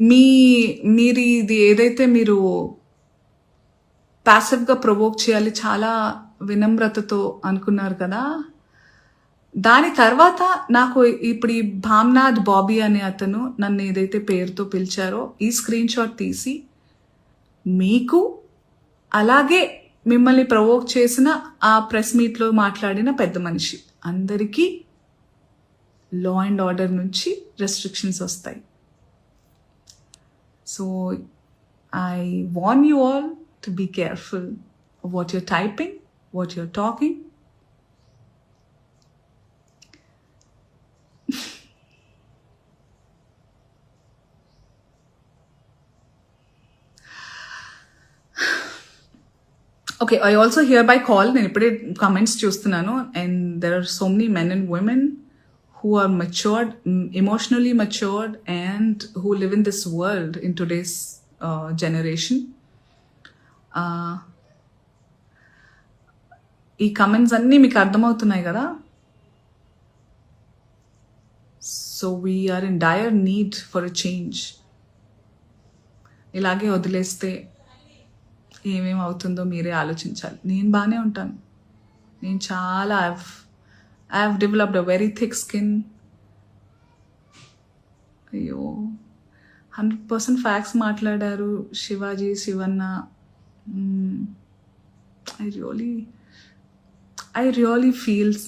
మీ మీరు ఇది ఏదైతే మీరు ప్యాసివ్గా ప్రొవోక్ చేయాలి చాలా వినమ్రతతో అనుకున్నారు కదా దాని తర్వాత నాకు ఇప్పుడు ఈ భామ్నాథ్ బాబీ అనే అతను నన్ను ఏదైతే పేరుతో పిలిచారో ఈ స్క్రీన్ షాట్ తీసి మీకు అలాగే మిమ్మల్ని ప్రవోక్ చేసిన ఆ ప్రెస్ మీట్లో మాట్లాడిన పెద్ద మనిషి. అందరికీ లా అండ్ ఆర్డర్ నుంచి రెస్ట్రిక్షన్స్ వస్తాయి. so I want you all to be careful what you're typing what you're talking okay I also hear by call నేను ఇప్పుడే కమెంట్స్ చూస్తున్నాను and there are so many men and women who are matured, emotionally matured, and who live in this world in today's uh, generation. ఈ comments అన్నీ మీకు అర్థమవుతున్నాయి కదా so we are in dire need for a change ఇలాగే వదిలేస్తే ఏమేమి అవుతుందో మీరే ఆలోచించాలి నేను బాగానే ఉంటాను నేను చాలా I have developed a very thick skin అయ్యో. హండ్రెడ్ పర్సెంట్ ఫ్యాక్ట్స్ మాట్లాడారు Shivaji Shivanna. I really I really feels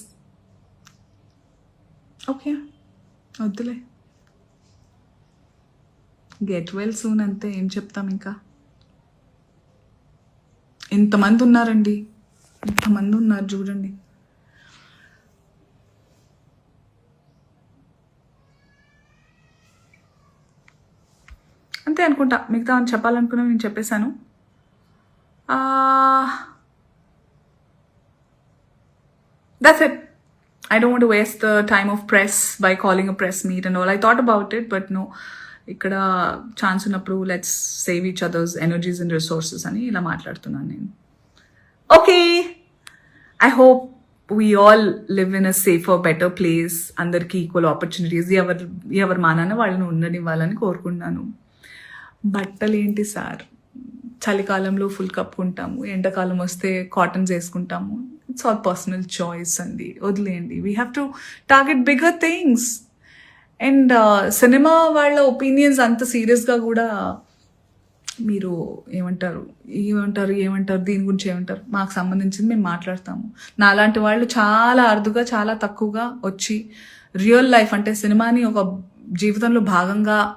okay వద్దులే. గెట్ వెల్ సూన్ అంతే ఏం చెప్తాం ఇంకా? ఇంతమంది ఉన్నారండి. ఇంతమంది ఉన్నారు చూడండి. అంతే అనుకుంటా. మిగతా అని చెప్పాలనుకున్నా నేను చెప్పేశాను. That's it I don't want to the time of press by calling press meet press meet and all. I thought about it, ఇక్కడ ఛాన్స్ ఉన్నప్పుడు let's save each others energies and resources అని ఇలా మాట్లాడుతున్నాను నేను. Okay I hope we all live in a safer better place అందరికీ equal opportunities ఎవరు ఎవరు మానాన వాళ్ళని ఉండనివ్వాలని కోరుకుంటున్నాను. బట్టలు ఏంటి సార్? చలికాలంలో ఫుల్ కప్పుకుంటాము ఎండాకాలం వస్తే కాటన్స్ వేసుకుంటాము. ఇట్స్ ఆల్ పర్సనల్ చాయిస్ అండి. వదిలేయండి. We have to target bigger things and cinema వాళ్ళ ఒపీనియన్స్ అంత సీరియస్గా కూడా మీరు ఏమంటారు? ఏమంటారు? ఏమంటారు? దీని గురించి ఏమంటారు? మాకు సంబంధించింది మేము మాట్లాడతాము. నాలాంటి వాళ్ళు చాలా అరుదుగా చాలా తక్కువగా వచ్చి రియల్ లైఫ్ అంటే సినిమాని ఒక జీవితంలో భాగంగా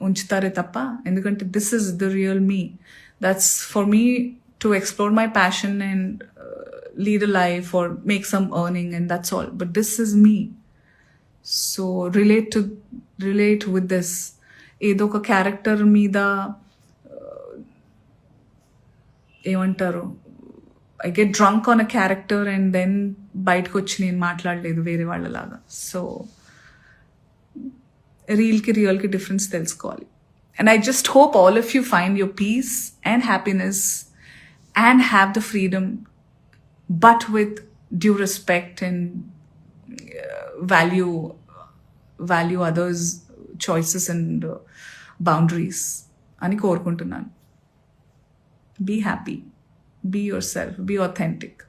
ఉంచుతారే తప్ప ఎందుకంటే this is the real me that's for me to explore my passion and lead a life or make some earning and that's all but this is me so relate to relate with this ఏదో ఒక character మీద ఏమంటారు? I get drunk on a character and then బయటకు వచ్చి నేను మాట్లాడలేదు వేరే వాళ్ళలాగా. సో రీల్కి రియల్కి డిఫరెన్స్ తెలుసుకోవాలి and I just hope all of you find your peace and happiness and have the freedom but with due respect and value value others choices and boundaries అని కోరుకుంటున్నాను be happy be yourself be authentic